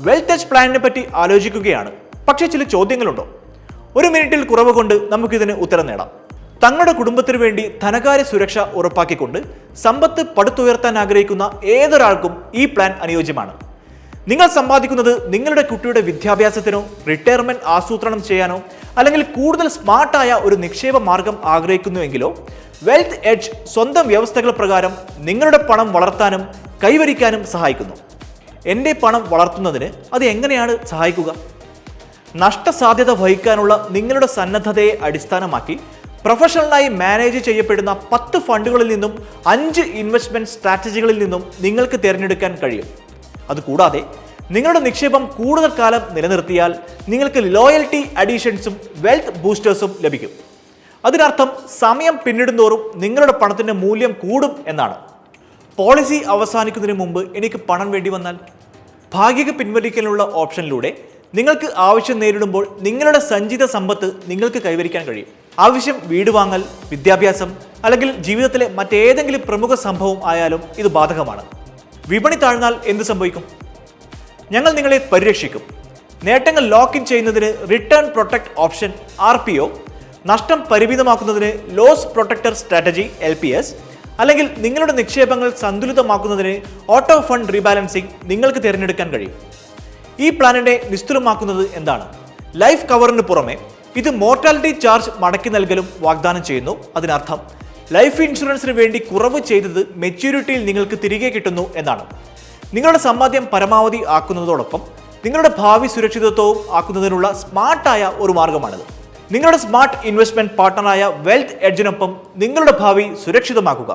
Wealth touch പ്ലാനിനെ പറ്റി ആലോചിക്കുകയാണ്. പക്ഷേ ചില ചോദ്യങ്ങളുണ്ടോ? ഒരു മിനിറ്റിൽ കുറവ് കൊണ്ട് നമുക്കിതിന് ഉത്തരം നേടാം. തങ്ങളുടെ കുടുംബത്തിനു വേണ്ടി ധനകാര്യ സുരക്ഷ ഉറപ്പാക്കിക്കൊണ്ട് സമ്പത്ത് പടുത്തുയർത്താൻ ആഗ്രഹിക്കുന്ന ഏതൊരാൾക്കും ഈ പ്ലാൻ അനുയോജ്യമാണ്. നിങ്ങൾ സമ്പാദിക്കുന്നത് നിങ്ങളുടെ കുട്ടിയുടെ വിദ്യാഭ്യാസത്തിനോ റിട്ടയർമെന്റ് ആസൂത്രണം ചെയ്യാനോ അല്ലെങ്കിൽ കൂടുതൽ സ്മാർട്ടായ ഒരു നിക്ഷേപ മാർഗം ആഗ്രഹിക്കുന്നുവെങ്കിലോ വെൽത്ത് എഡ്ജ് സ്വന്തം വ്യവസ്ഥകൾ പ്രകാരം നിങ്ങളുടെ പണം വളർത്താനും കൈവരിക്കാനും സഹായിക്കുന്നു. എന്റെ പണം വളർത്തുന്നതിന് അത് എങ്ങനെയാണ് സഹായിക്കുക? നഷ്ടസാധ്യത വഹിക്കാനുള്ള നിങ്ങളുടെ സന്നദ്ധതയെ അടിസ്ഥാനമാക്കി പ്രൊഫഷണലായി മാനേജ് ചെയ്യപ്പെടുന്ന പത്ത് ഫണ്ടുകളിൽ നിന്നും അഞ്ച് ഇൻവെസ്റ്റ്മെന്റ് സ്ട്രാറ്റജികളിൽ നിന്നും നിങ്ങൾക്ക് തിരഞ്ഞെടുക്കാൻ കഴിയും. അതുകൂടാതെ നിങ്ങളുടെ നിക്ഷേപം കൂടുതൽ കാലം നിലനിർത്തിയാൽ നിങ്ങൾക്ക് ലോയൽറ്റി അഡീഷൻസും വെൽത്ത് ബൂസ്റ്റേഴ്സും ലഭിക്കും. അതിനർത്ഥം സമയം പിന്നിടുന്തോറും നിങ്ങളുടെ പണത്തിന്റെ മൂല്യം കൂടും എന്നാണ്. പോളിസി അവസാനിക്കുന്നതിന് മുമ്പ് എനിക്ക് പണം വേണ്ടി വന്നാൽ ഭാഗിക പിൻവലിക്കലിനുള്ള ഓപ്ഷനിലൂടെ നിങ്ങൾക്ക് ആവശ്യം നേരിടുമ്പോൾ നിങ്ങളുടെ സഞ്ചിത സമ്പത്ത് നിങ്ങൾക്ക് കൈവരിക്കാൻ കഴിയും. ആവശ്യം വീട് വാങ്ങൽ വിദ്യാഭ്യാസം അല്ലെങ്കിൽ ജീവിതത്തിലെ മറ്റേതെങ്കിലും പ്രമുഖ സംഭവം ആയാലും ഇത് ബാധകമാണ്. വിപണി താഴ്ന്നാൽ എന്ത് സംഭവിക്കും? ഞങ്ങൾ നിങ്ങളെ പരിരക്ഷിക്കും. നേട്ടങ്ങൾ ലോക്ക് ഇൻ ചെയ്യുന്നതിന് റിട്ടേൺ പ്രൊട്ടക്ട് ഓപ്ഷൻ ആർ നഷ്ടം പരിമിതമാക്കുന്നതിന് ലോസ് പ്രൊട്ടക്ടർ സ്ട്രാറ്റജി എൽ അല്ലെങ്കിൽ നിങ്ങളുടെ നിക്ഷേപങ്ങൾ സന്തുലിതമാക്കുന്നതിന് ഓട്ടോ ഫണ്ട് റീബാലൻസിംഗ് നിങ്ങൾക്ക് തിരഞ്ഞെടുക്കാൻ കഴിയും. ഈ പ്ലാനിനെ നിസ്തുലമാക്കുന്നത് എന്താണ്? ലൈഫ് കവറിന് പുറമെ ഇത് മോർട്ടാലിറ്റി ചാർജ് മടക്കി നൽകലും വാഗ്ദാനം ചെയ്യുന്നു. അതിനർത്ഥം ലൈഫ് ഇൻഷുറൻസിന് വേണ്ടി കുറവ് ചെയ്തത് മെച്യൂരിറ്റിയിൽ നിങ്ങൾക്ക് തിരികെ കിട്ടുന്നു എന്നാണ്. നിങ്ങളുടെ സമ്പാദ്യം പരമാവധി ആക്കുന്നതോടൊപ്പം നിങ്ങളുടെ ഭാവി സുരക്ഷിതത്വവും ആക്കുന്നതിനുള്ള സ്മാർട്ടായ ഒരു മാർഗമാണിത്. നിങ്ങളുടെ സ്മാർട്ട് ഇൻവെസ്റ്റ്മെന്റ് പാർട്ണറായ വെൽത്ത് എഡ്ജിനൊപ്പം നിങ്ങളുടെ ഭാവി സുരക്ഷിതമാക്കുക.